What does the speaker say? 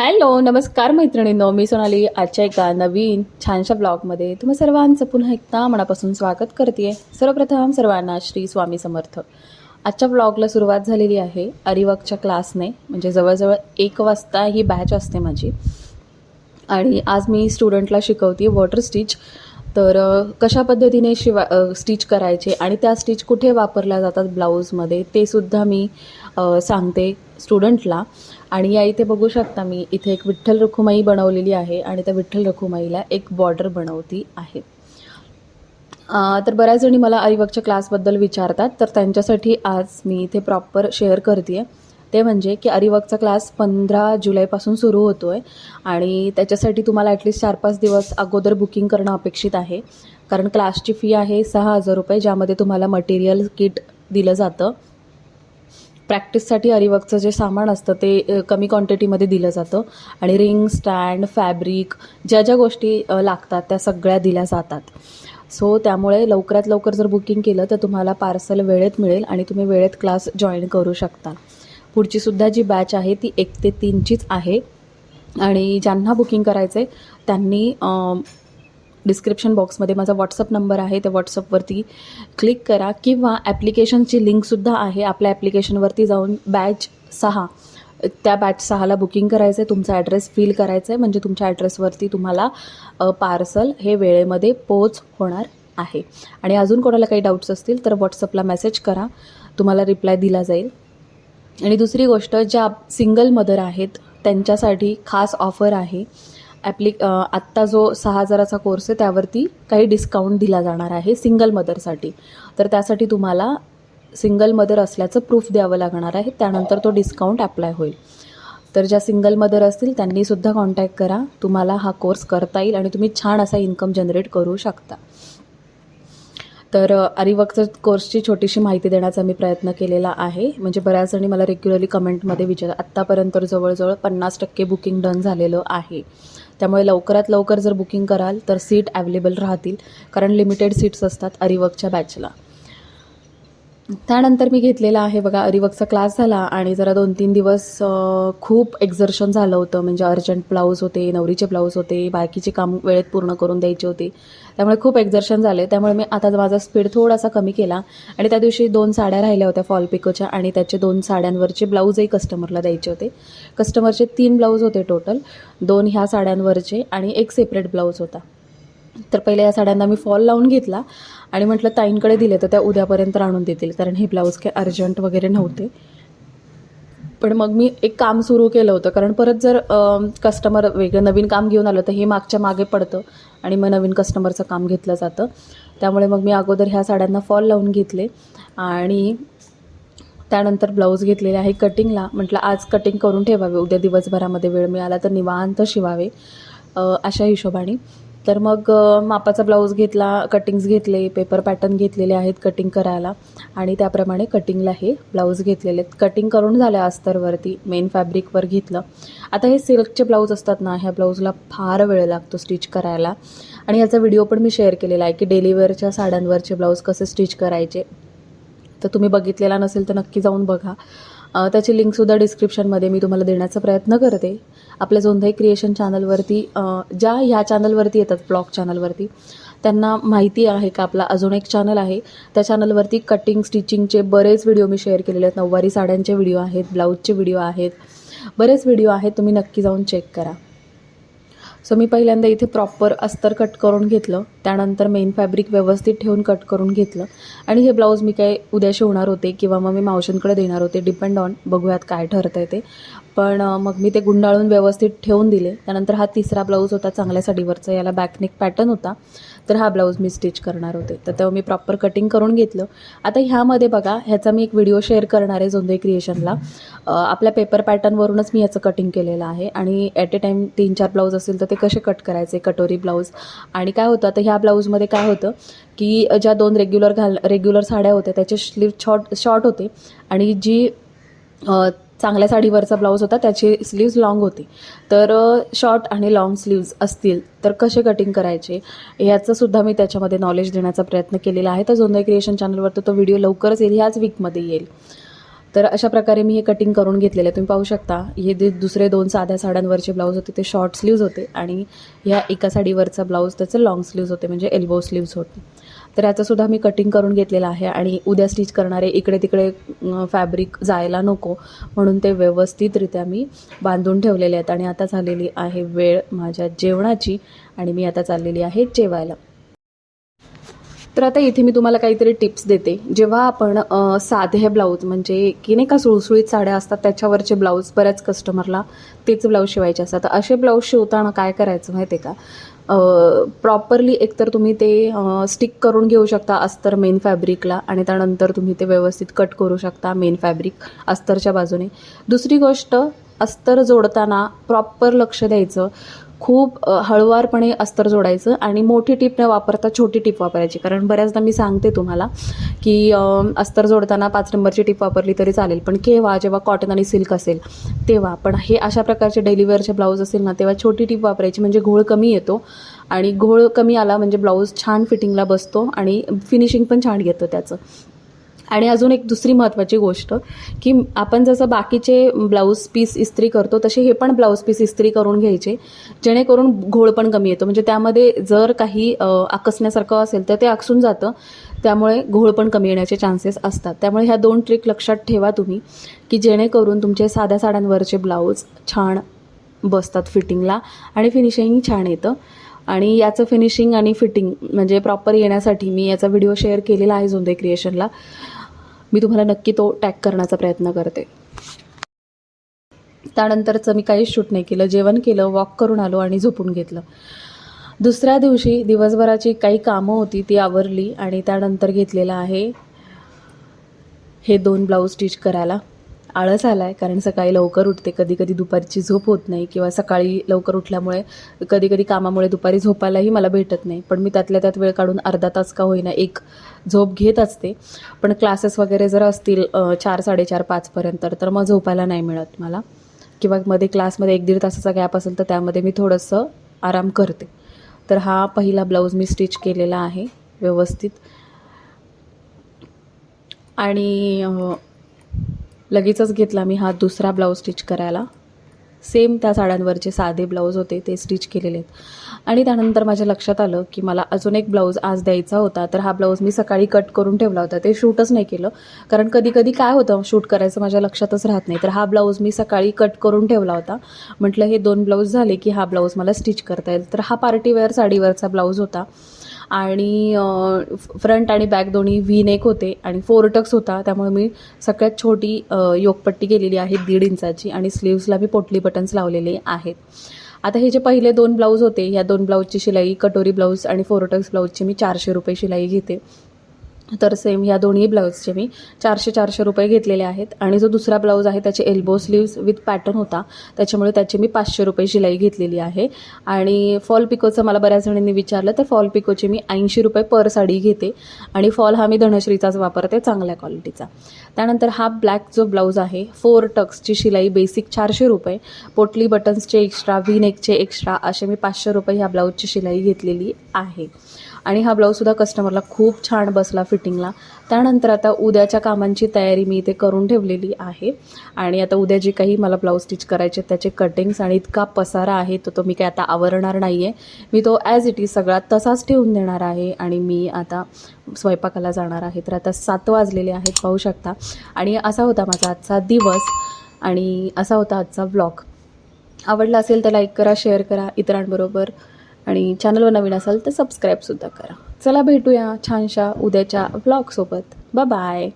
Hello नमस्कार मैत्रिणींनो मी सोनाली. आजच्या एका नवीन छानशा ब्लॉगमध्ये तुम्हा सर्वांचं पुन्हा एकदा मनापासून स्वागत करते सर्वप्रथम सर्वांना श्री स्वामी समर्थ. आजच्या ब्लॉगला सुरुवात झालेली आहे अरिवकच्या क्लासने. म्हणजे जवळजवळ एक वाजता ही बॅच असते माझी. आणि आज मी स्टुडंटला शिकवते वॉटर स्टिच तर कशा पद्धतीने शिवा स्टिच करायचे आणि त्या स्टिच कुठे वापरल्या जातात ब्लाऊजमध्ये ते सुद्धा मी सांगते स्टुडंटला. आणि या इथे बघू शकता मी इथे एक विठ्ठल रखुमाई बनवलेली आहे आणि त्या विठ्ठल रखुमाईला एक बॉर्डर बनवती आहे. तर बऱ्याच जणी मला अरिवकच्या क्लासबद्दल विचारतात तर त्यांच्यासाठी आज मी इथे प्रॉपर शेअर करते आहे ते म्हणजे की अरिवकचा क्लास पंधरा जुलैपासून सुरू होतो आहे आणि त्याच्यासाठी तुम्हाला ॲटलिस्ट चार पाच दिवस अगोदर बुकिंग करणं अपेक्षित आहे. कारण क्लासची फी आहे सहा हजार रुपये ज्यामध्ये तुम्हाला मटेरियल किट दिलं जातं. प्रॅक्टिससाठी अरिवर्कचं जे सामान असतं ते कमी क्वांटिटीमध्ये दिलं जातं. आणि रिंग स्टँड फॅब्रिक ज्या ज्या गोष्टी लागतात त्या सगळ्या दिल्या जातात. सो त्यामुळे लवकरात लवकर जर बुकिंग केलं तर तुम्हाला पार्सल वेळेत मिळेल आणि तुम्ही वेळेत क्लास जॉईन करू शकता. पुढची सुद्धा जी बॅच आहे ती एक ते तीनचीच आहे. आणि ज्यांना बुकिंग करायचं आहे त्यांनी डिस्क्रिप्शन बॉक्समध्ये माझा व्हॉट्सअप नंबर आहे त्या व्हॉट्सअपवरती क्लिक करा. किंवा ॲप्लिकेशनची लिंकसुद्धा आहे आपल्या ॲप्लिकेशनवरती जाऊन बॅच सहा त्या बॅच सहाला बुकिंग करायचं आहे तुमचा ॲड्रेस फिल करायचा आहे म्हणजे तुमच्या ॲड्रेसवरती तुम्हाला पार्सल हे वेळेमध्ये पोच होणार आहे. आणि अजून कोणाला काही डाऊट्स असतील तर व्हॉट्सअपला मेसेज करा. तुम्हाला रिप्लाय दिला जाईल. आणि दुसरी गोष्ट ज्या सिंगल मदर आहेत त्यांच्यासाठी खास ऑफर आहे. ॲप्लिक आत्ता जो सहा हजाराचा कोर्स आहे त्यावरती काही डिस्काउंट दिला जाणार आहे सिंगल मदरसाठी तर त्यासाठी तुम्हाला सिंगल मदर असल्याचं प्रूफ द्यावं लागणार आहे. त्यानंतर तो डिस्काउंट अप्लाय होईल. तर ज्या सिंगल मदर असतील त्यांनीसुद्धा कॉन्टॅक्ट करा. तुम्हाला हा कोर्स करता येईल आणि तुम्ही छान असा इन्कम जनरेट करू शकता. तर अरिवर्कचं कोर्सची छोटीशी माहिती देण्याचा मी प्रयत्न केलेला आहे. म्हणजे बऱ्याच जणी मला रेग्युलरली कमेंटमध्ये विचार आत्तापर्यंत जवळजवळ पन्नास टक्के बुकिंग डन झालेलं आहे. त्यामुळे लवकरात लवकर जर बुकिंग कराल तर सीट ॲवेलेबल राहतील. कारण लिमिटेड सीट्स असतात अरिवर्कच्या बॅचला. त्यानंतर मी घेतलेला आहे बघा अरिवर्कचा क्लास झाला आणि जरा दोन तीन दिवस खूप एक्झर्शन झालं होतं. म्हणजे अर्जंट ब्लाऊज होते नवरीचे ब्लाऊज होते बाकीचे काम वेळेत पूर्ण करून द्यायचे होते. त्यामुळे खूप एक्झर्शन झाले. त्यामुळे मी आता माझा स्पीड थोडासा कमी केला आणि त्या दिवशी दोन साड्या राहिल्या होत्या फॉल पिकोच्या आणि त्याचे दोन साड्यांवरचे ब्लाऊजही कस्टमरला द्यायचे होते. कस्टमरचे तीन ब्लाऊज होते टोटल दोन ह्या साड्यांवरचे आणि एक सेपरेट ब्लाऊज होता. तर पहिले या साड्यांना मी फॉल लावून घेतला आणि म्हटलं ताईंकडे दिले तर त्या उद्यापर्यंत आणून देतील कारण हे ब्लाऊज काही अर्जंट वगैरे नव्हते. पण मग मी एक काम सुरू केलं होतं कारण परत जर कस्टमर वेगळं नवीन काम घेऊन आलं तर हे मागच्या मागे पडतं आणि मग नवीन कस्टमरचं काम घेतलं जातं. त्यामुळे मग मी अगोदर ह्या साड्यांना फॉल लावून घेतले आणि त्यानंतर ब्लाऊज घेतलेले आहे कटिंगला म्हटलं आज कटिंग करून ठेवावे उद्या दिवसभरामध्ये वेळ मिळाला तर निवांत शिवावे अशा हिशोबाने. तर मग मापाचा ब्लाऊज घेतला कटिंग्स घेतले पेपर पॅटर्न घेतलेले आहेत कटिंग करायला आणि त्याप्रमाणे कटिंगला हे ब्लाऊज घेतलेले आहेत. कटिंग करून झाल्या अस्तरवरती मेन फॅब्रिकवर घेतलं. आता हे सिल्कचे ब्लाऊज असतात ना ह्या ब्लाऊजला फार वेळ लागतो स्टिच करायला. आणि याचा व्हिडिओ पण मी शेअर केलेला आहे की डेलिवरच्या साड्यांवरचे ब्लाऊज कसे स्टिच करायचे. तर तुम्ही बघितलेला नसेल तर नक्की जाऊन बघा. त्याची लिंकसुद्धा डिस्क्रिप्शनमध्ये मी तुम्हाला देण्याचा प्रयत्न करते. आपल्या जोंधाई क्रिएशन चॅनलवरती ज्या ह्या चॅनलवरती येतात ब्लॉग चॅनलवरती त्यांना माहिती आहे का आपला अजून एक चॅनल आहे. त्या चॅनलवरती कटिंग स्टिचिंगचे बरेच व्हिडिओ मी शेअर केलेले आहेत. नऊवारी साड्यांचे व्हिडिओ आहेत ब्लाऊजचे व्हिडिओ आहेत. बरेच व्हिडिओ आहेत तुम्ही नक्की जाऊन चेक करा. सो मी पहिल्यांदा इथे प्रॉपर अस्तर कट करून घेतलं. त्यानंतर मेन फॅब्रिक व्यवस्थित ठेवून कट करून घेतलं. आणि हे ब्लाऊज मी काय उद्या शिवणार होते किंवा मग मी मावशांकडे देणार होते. डिपेंड ऑन बघूयात काय ठरतं आहे ते. पण मग मी ते गुंडाळून व्यवस्थित ठेवून दिले. त्यानंतर हा तिसरा ब्लाऊज होता चांगल्या साडीवरचा याला बॅकनेक पॅटर्न होता. तर हा ब्लाऊज मी स्टिच करणार होते. तर तेव्हा मी प्रॉपर कटिंग करून घेतलं. आता ह्यामध्ये बघा ह्याचा मी एक व्हिडिओ शेअर करणार आहे जोंदे क्रिएशनला आपल्या पेपर पॅटर्नवरूनच मी याचं कटिंग केलेलं आहे. आणि ॲट ए टाईम तीन चार ब्लाऊज असेल तर ते कसे कट करायचे कटोरी ब्लाऊज. आणि काय होतं आता ह्या ब्लाऊजमध्ये काय होतं की ज्या दोन रेग्युलर घाल रेग्युलर साड्या होत्या त्याचे स्लीव शॉर्ट शॉर्ट होते. आणि जी चांगल्या साडीवरचा ब्लाऊज होता त्याचे स्लीव्ज लॉंग होते. तर शॉर्ट आणि लॉंग स्लीव्ज असतील तर कसे कटिंग करायचे? याचंसुद्धा मी त्याच्यामध्ये नॉलेज देण्याचा प्रयत्न केलेला आहे. तर जोंदाई क्रिएशन चॅनलवर तो व्हिडिओ लवकरच येईल ह्याच वीकमध्ये येईल. तर अशा प्रकारे मी हे कटिंग करून घेतलेलं आहे. तुम्ही पाहू शकता हे जे दुसरे दोन साध्या साड्यांवरचे ब्लाऊज होते ते शॉर्ट स्लीव्ज होते आणि ह्या एका साडीवरचा ब्लाऊज त्याचं लॉंग स्लीव्ज होते म्हणजे एल्बो स्लीव्ज होते. तर याचंसुद्धा मी कटिंग करून घेतलेलं आहे आणि उद्या स्टिच करणारे इकडे तिकडे फॅब्रिक जायला नको म्हणून ते व्यवस्थितरित्या मी बांधून ठेवलेले आहेत आणि आता झालेली आहे वेळ माझ्या जेवणाची आणि मी आता चाललेली आहे जेवायला. तर आता इथे मी तुम्हाला काहीतरी टिप्स देते. जेव्हा आपण साधे ब्लाऊज म्हणजे की नाही का सुळसुळीत साड्या असतात त्याच्यावरचे ब्लाऊज बऱ्याच कस्टमरला तेच ब्लाऊज शिवायचे असतात. तर असे ब्लाऊज शिवताना काय करायचं माहिती आहे का? प्रॉपरली एकतर तुम्ही ते स्टिक करून घेऊ शकता अस्तर मेन फॅब्रिकला आणि त्यानंतर तुम्ही ते व्यवस्थित कट करू शकता मेन फॅब्रिक अस्तरच्या बाजूने. दुसरी गोष्ट अस्तर जोडताना प्रॉपर लक्ष द्यायचं. खूप हळुवारपणे अस्तर जोडायचं आणि मोठी टीप न वापरता छोटी टीप वापरायची. कारण बऱ्याचदा मी सांगते तुम्हाला की अस्तर जोडताना पाच नंबरची टीप वापरली तरी चालेल. पण केव्हा जेव्हा कॉटन आणि सिल्क असेल तेव्हा. पण हे अशा प्रकारचे डेली ब्लाऊज असेल ना तेव्हा छोटी टीप वापरायची. म्हणजे घोळ कमी येतो आणि घोळ कमी आला म्हणजे ब्लाऊज छान फिटिंगला बसतो आणि फिनिशिंग पण छान येतं त्याचं. आणि अजून एक दुसरी महत्त्वाची गोष्ट की आपण जसं बाकीचे ब्लाऊज पीस इस्त्री करतो तसे हे पण ब्लाऊज पीस इस्त्री करून घ्यायचे जेणेकरून घोळ पण कमी येतो. म्हणजे त्यामध्ये जर काही आकसण्यासारखं असेल तर ते आकसून जातं त्यामुळे घोळ पण कमी येण्याचे चान्सेस असतात. त्यामुळे ह्या दोन ट्रिक लक्षात ठेवा तुम्ही की जेणेकरून तुमचे साध्या साड्यांवरचे ब्लाऊज छान बसतात फिटिंगला आणि फिनिशिंग छान येतं. आणि याचं फिनिशिंग आणि फिटिंग म्हणजे प्रॉपर येण्यासाठी मी याचा व्हिडिओ शेअर केलेला आहे झोंदे क्रिएशनला. मी तुम्हाला नक्की तो टॅग करण्याचा प्रयत्न करते. त्यानंतरचं मी काहीच शूट नाही केलं. जेवण केलं वॉक करून आलो आणि झोपून घेतलं. दुसऱ्या दिवशी दिवसभराची काही कामं होती ती आवरली आणि त्यानंतर घेतलेलं आहे हे दोन ब्लाऊज स्टिच करायला. आळस आला आहे कारण सकाळी लवकर उठते कधी कधी दुपारची झोप होत नाही किंवा सकाळी लवकर उठल्यामुळे कधी कधी कामामुळे दुपारी झोपायलाही मला भेटत नाही. पण मी त्यातल्या त्यात वेळ काढून अर्धा तास का होईना एक झोप घेत असते. पण क्लासेस वगैरे जर असतील चार साडेचार पाचपर्यंत तर मग झोपायला नाही मिळत मला. किंवा मध्ये क्लासमध्ये एक दीड तासाचा गॅप असेल तर त्यामध्ये मी थोडंसं आराम करते. तर हा पहिला ब्लाऊज मी स्टिच केलेला आहे व्यवस्थित. आणि लगेचच घेतला मी हा दुसरा ब्लाऊज स्टिच करायला. सेम त्या साड्यांवरचे साधे ब्लाऊज होते ते स्टिच केलेले आहेत. आणि त्यानंतर माझ्या लक्षात आलं की मला अजून एक ब्लाऊज आज द्यायचा होता तर हा ब्लाऊज मी सकाळी कट करून ठेवला होता. ते शूटच नाही केलं कारण कधी कधी काय होतं शूट करायचं माझ्या लक्षातच राहत नाही. तर हा ब्लाऊज मी सकाळी कट करून ठेवला होता. म्हटलं हे दोन ब्लाऊज झाले की हा ब्लाऊज मला स्टिच करता येईल. तर हा पार्टीवेअर साडीवरचा ब्लाऊज होता. आणि फ्रंट आणि बॅक दोन्ही व्ही नेक होते आणि फोर टक्स होता. त्यामुळे मी सगळ्यात छोटी योगपट्टी केलेली आहे दीड इंचाची आणि स्लीव्सला मी पोटली बटन्स लावलेले आहेत. आता हे जे पहिले दोन ब्लाऊज होते ह्या दोन ब्लाऊजची शिलाई कटोरी ब्लाऊज आणि फोरोटक्स ब्लाऊजची मी चारशे रुपये शिलाई घेते. तर सेम ह्या दोन्ही ब्लाऊजचे मी चारशे चारशे रुपये घेतलेले आहेत. आणि जो दुसरा ब्लाऊज आहे त्याचे एल्बो स्लीव्स विथ पॅटर्न होता. त्याच्यामुळे त्याची मी पाचशे रुपये शिलाई घेतलेली आहे. आणि फॉल पिकोचं मला बऱ्याच जणांनी विचारलं तर फॉल पिकोचे मी ऐंशी रुपये पर साडी घेते. आणि फॉल हा मी धनश्रीचाच वापरते चांगल्या क्वालिटीचा त्यानंतर हा ब्लॅक जो ब्लाऊज आहे फोर टक्सची शिलाई बेसिक चारशे रुपये. पोटली बटन्सचे एक्स्ट्रा व्ही नेकचे एक्स्ट्रा असे मी पाचशे रुपये ह्या ब्लाऊजची शिलाई घेतलेली आहे. आणि हा ब्लाऊजसुद्धा कस्टमरला खूप छान बसला फिटिंगला त्यानंतर आता उद्याच्या कामांची तयारी मी इथे करून ठेवलेली आहे. आणि आता उद्या जे काही मला ब्लाऊज स्टिच करायचे त्याचे कटिंग्स आणि इतका पसारा आहे तो तो मी काय आता आवरणार नाही आहे मी तो ॲज इट इज सगळा तसाच ठेवून देणार आहे आणि मी आता स्वयंपाकाला जाणार आहे. तर आता सात वाजलेले आहेत पाहू शकता. आणि असा होता माझा आजचा दिवस आणि असा होता आजचा ब्लॉग आवडला असेल तर लाईक करा शेअर करा इतरांबरोबर आणि चॅनलवर नवीन असाल तर सबस्क्राईबसुद्धा करा. चला भेटूया छानशा उद्याच्या ब्लॉगसोबत बाय